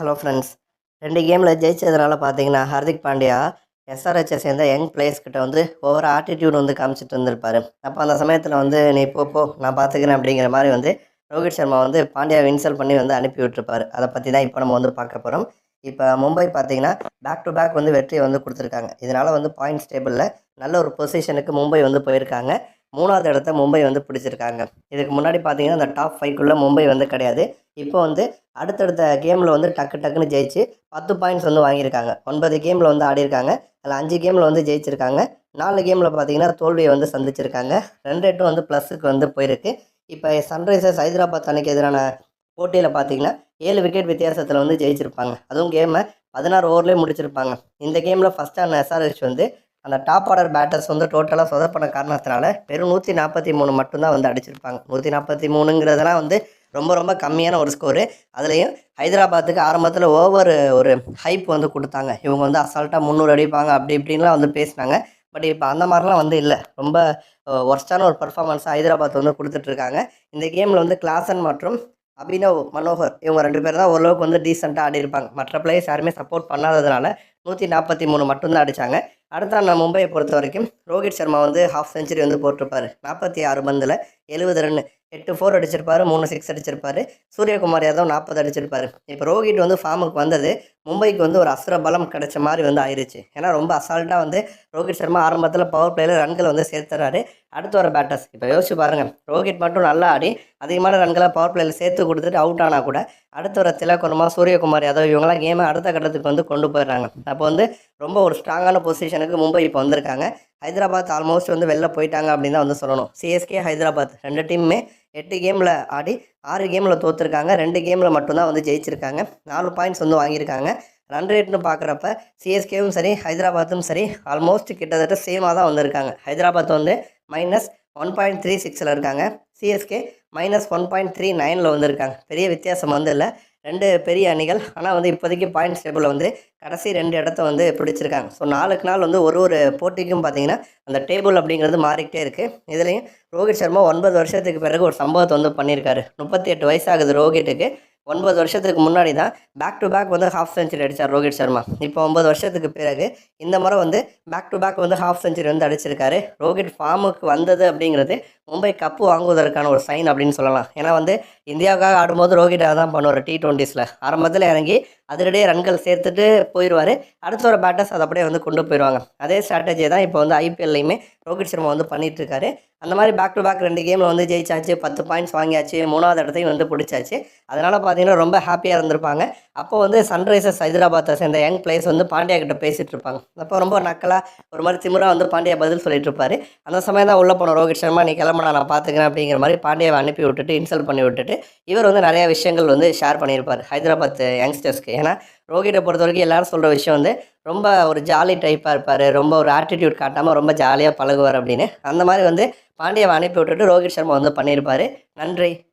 Hello friends. ரெண்டு கேமில் ஜெயிச்சதுனால பார்த்தீங்கன்னா ஹார்திக் பாண்டியா எஸ்ஆர்ஹெச்சை சேர்ந்த யங் பிளேயர்ஸ் கிட்ட வந்து ஓவர் ஆட்டிடியூட் வந்து காமிச்சிட்டு வந்திருப்பாரு. அப்போ அந்த சமயத்தில் வந்து நீ போ போ நான் பார்த்துக்கிறேன் அப்படிங்கிற மாதிரி வந்து ரோஹித் சர்மா வந்து பாண்டியாவை இன்சல்ட் பண்ணி வந்து அனுப்பி விட்டுருப்பாரு. அதை பற்றி தான் இப்போ நம்ம வந்து பார்க்க போகிறோம் இப்போ மும்பை பார்த்தீங்கன்னா பேக் டு பேக் வந்து வெற்றியை வந்து கொடுத்துருக்காங்க. இதனால் வந்து பாயிண்ட்ஸ் டேபிளில் நல்ல ஒரு பொசிஷனுக்கு மும்பை வந்து போயிருக்காங்க. மூணாவது இடத்த மும்பை வந்து பிடிச்சிருக்காங்க. இதுக்கு முன்னாடி பார்த்தீங்கன்னா அந்த டாப் ஃபைவ்க்குள்ளே மும்பை வந்து கிடையாது. இப்போ வந்து அடுத்தடுத்த கேமில் வந்து டக்கு டக்குன்னு ஜெயிச்சு பத்து பாயிண்ட்ஸ் வந்து வாங்கியிருக்காங்க. ஒன்பது கேமில் வந்து ஆடிருக்காங்க அதில் அஞ்சு கேமில் வந்து ஜெயிச்சிருக்காங்க. நாலு கேமில் பார்த்தீங்கன்னா தோல்வியை வந்து சந்திச்சிருக்காங்க. ரெண்டு எட்டும் வந்து ப்ளஸுக்கு வந்து போயிருக்கு. இப்போ சன்ரைசர்ஸ் ஹைதராபாத் அன்னைக்கு எதிரான போட்டியில் பார்த்தீங்கன்னா ஏழு விக்கெட் வித்தியாசத்தில் வந்து ஜெயிச்சிருப்பாங்க. அதுவும் கேமை பதினாறு ஓவர்லேயே முடிச்சிருப்பாங்க. இந்த கேமில் ஃபஸ்ட் ஆன எஸ்ஆர்ஹெச் வந்து அந்த டாப் ஆர்டர் பேட்டர்ஸ் வந்து டோட்டலாக சொதப்பன காரணத்தினால வெறும் நூற்றி நாற்பத்தி மூணு மட்டும்தான் வந்து அடிச்சிருப்பாங்க. நூற்றி நாற்பத்தி மூணுங்கிறதெல்லாம் வந்து ரொம்ப ரொம்ப கம்மியான ஒரு ஸ்கோரு அதுலேயும் ஹைதராபாத்துக்கு ஆரம்பத்தில் ஓவர் ஒரு ஹைப் வந்து கொடுத்தாங்க. இவங்க வந்து அசால்ட்டாக முந்நூறு அடிப்பாங்க அப்படி இப்படின்லாம் வந்து பேசினாங்க. பட் இப்போ அந்த மாதிரிலாம் வந்து இல்லை. ரொம்ப ஒர்ஸ்டான ஒரு பர்ஃபார்மன்ஸ் ஹைதராபாத் வந்து கொடுத்துட்ருக்காங்க. இந்த கேமில் வந்து கிளாசன் மற்றும் அபினவ் மனோகர் இவங்க ரெண்டு பேர் தான் ஓரளவுக்கு வந்து டீசெண்டாக ஆடி இருப்பாங்க மற்ற பிளேயர்ஸ் யாருமே சப்போர்ட் பண்ணாததுனால நூற்றி நாற்பத்தி மூணு மட்டும்தான் அடித்தாங்க அடுத்த நான் மும்பையை பொறுத்த வரைக்கும் ரோஹித் சர்மா வந்து ஹாஃப் செஞ்சுரி வந்து போட்டிருப்பாரு. நாற்பத்தி ஆறு பந்தில் எழுபது ரன் எட்டு ஃபோர் அடிச்சிருப்பார் மூணு சிக்ஸ் அடிச்சிருப்பாரு. சூரியகுமார் யாதவ் நாற்பது அடிச்சிருப்பார். இப்போ ரோஹித் வந்து ஃபார்முக்கு வந்தது மும்பைக்கு வந்து ஒரு அசுர பலம் கிடைச்ச மாதிரி வந்து ஆயிடுச்சு ஏன்னா ரொம்ப அசால்ட்டாக வந்து ரோஹித் சர்மா ஆரம்பத்தில் பவர் பிளேயில் ரன்கள் வந்து சேர்த்துறாரு. அடுத்து வர பேட்டர்ஸ் இப்போ யோசிச்சு பாருங்கள் ரோஹித் மட்டும் நல்லா ஆடி அதிகமான ரன்களை பவர் பிளேயில் சேர்த்து கொடுத்துட்டு அவுட் ஆனால் கூட அடுத்து வர திலக்குறமா சூரியகுமார் யாதவ் இவங்களாம் கேமை அடுத்த கட்டத்துக்கு வந்து கொண்டு போயிடுறாங்க. அப்போ வந்து ரொம்ப ஒரு ஸ்ட்ராங்கான பொசிஷனுக்கு மும்பை இப்போ வந்திருக்காங்க. ஹைதராபாத் ஆல்மோஸ்ட் வந்து வெளில போயிட்டாங்க அப்படின்னு தான் வந்து சொல்லணும். சிஎஸ்கே ஹைதராபாத் ரெண்டு டீமுமே எட்டு கேமில் ஆடி ஆறு கேமில் தோற்றுருக்காங்க ரெண்டு கேமில் மட்டும்தான் வந்து ஜெயிச்சிருக்காங்க. நாலு பாயிண்ட்ஸ் வந்து வாங்கியிருக்காங்க. ரன் ரேட்னு பார்க்குறப்ப சிஎஸ்கேவும் சரி ஹைதராபாத்தும் சரி ஆல்மோஸ்ட் கிட்டத்தட்ட சேமாக தான் வந்திருக்காங்க. ஹைதராபாத் வந்து மைனஸ் ஒன் பாயிண்ட் த்ரீ சிக்ஸில் இருக்காங்க. CSK minus one point three நைனில் வந்திருக்காங்க. பெரிய வித்தியாசம் வந்து இல்லை. ரெண்டு பெரிய அணிகள். ஆனால் வந்து இப்போதைக்கு பாயிண்ட்ஸ் டேபிளில் வந்து கடைசி ரெண்டு இடத்த வந்து பிடிச்சிருக்காங்க. ஸோ நாளுக்கு நாள் வந்து ஒரு ஒரு போட்டிக்கும் பார்த்தீங்கன்னா அந்த டேபிள் அப்படிங்கிறது மாறிக்கிட்டே இருக்குது இதுலேயும் ரோஹித் சர்மா ஒன்பது வருஷத்துக்கு பிறகு ஒரு சம்பவத்தை வந்து பண்ணியிருக்காரு. முப்பத்தி எட்டு வயசாகுது ரோஹித்துக்கு. ஒன்பது வருஷத்துக்கு முன்னாடி தான் பேக் டு பேக் வந்து ஹாஃப் செஞ்சுரி அடித்தார் ரோஹித் சர்மா. இப்போ ஒன்பது வருஷத்துக்கு பிறகு இந்த முறை வந்து பேக் டு பேக் வந்து ஹாஃப் செஞ்சுரி வந்து அடிச்சிருக்காரு. ரோஹித் ஃபார்முக்கு வந்தது அப்படிங்கிறது மும்பை கப்பு வாங்குவதற்கான ஒரு சைன் அப்படின்னு சொல்லலாம். ஏன்னா வந்து இந்தியாவுக்காக ஆடும்போது ரோஹித் தான் பண்ணுவார் டி டுவெண்ட்டிஸில் ஆரம்பத்தில் இறங்கி அதிரடியே ரன்கள் சேர்த்துட்டு போயிடுவார் அடுத்த ஒரு பேட்டர்ஸ் அதை அப்படியே வந்து கொண்டு போயிடுவாங்க அதே ஸ்ட்ராட்டஜி தான் இப்போ வந்து ஐபிஎல்லையுமே ரோஹித் சர்மா வந்து பண்ணிட்டு இருக்காரு அந்த மாதிரி பேக் டு பேக் ரெண்டு கேமில் வந்து ஜெயிச்சாச்சு. பத்து பாயிண்ட்ஸ் வாங்கியாச்சு. மூணாவது இடத்தையும் வந்து பிடிச்சாச்சு. அதனால் பார்த்தீங்கன்னா ரொம்ப ஹாப்பியாக இருந்திருப்பாங்க. அப்போ வந்து சன்ரைசர்ஸ் ஹைதராபாத்தை சேர்ந்த யங் பிளேயர்ஸ் வந்து பாண்டியா கிட்ட பேசிகிட்டு இருப்பாங்க. அப்போ ரொம்ப நக்கலாக ஒரு மாதிரி திமிரா வந்து பாண்டியா பதில் சொல்லிட்டு இருப்பாரு. அந்த சமயம் தான் உள்ளே போன ரோஹித் சர்மா நீ கிளம்புனா நான் பார்த்துக்கிறேன் அப்படிங்கிற மாதிரி பாண்டியாவை அனுப்பி விட்டுட்டு இன்சல்ட் பண்ணி விட்டுட்டு இவர் வந்து நிறைய விஷயங்கள் வந்து ஷேர் பண்ணியிருப்பார் ஹைதராபாத் யங்ஸ்டர்ஸ்க்கு ஏன்னா ரோஹித்தை பொறுத்த வரைக்கும் எல்லாரும் சொல்கிற விஷயம் வந்து ரொம்ப ஒரு ஜாலி டைப்பாக இருப்பார். ரொம்ப ஒரு ஆட்டிடியூட் காட்டாமல் ரொம்ப ஜாலியாக பழகுவார் அப்படின்னு. அந்த மாதிரி வந்து பாண்டியவை அனுப்பி விட்டுட்டு ரோஹித் சர்மா வந்து பண்ணியிருப்பார். நன்றி.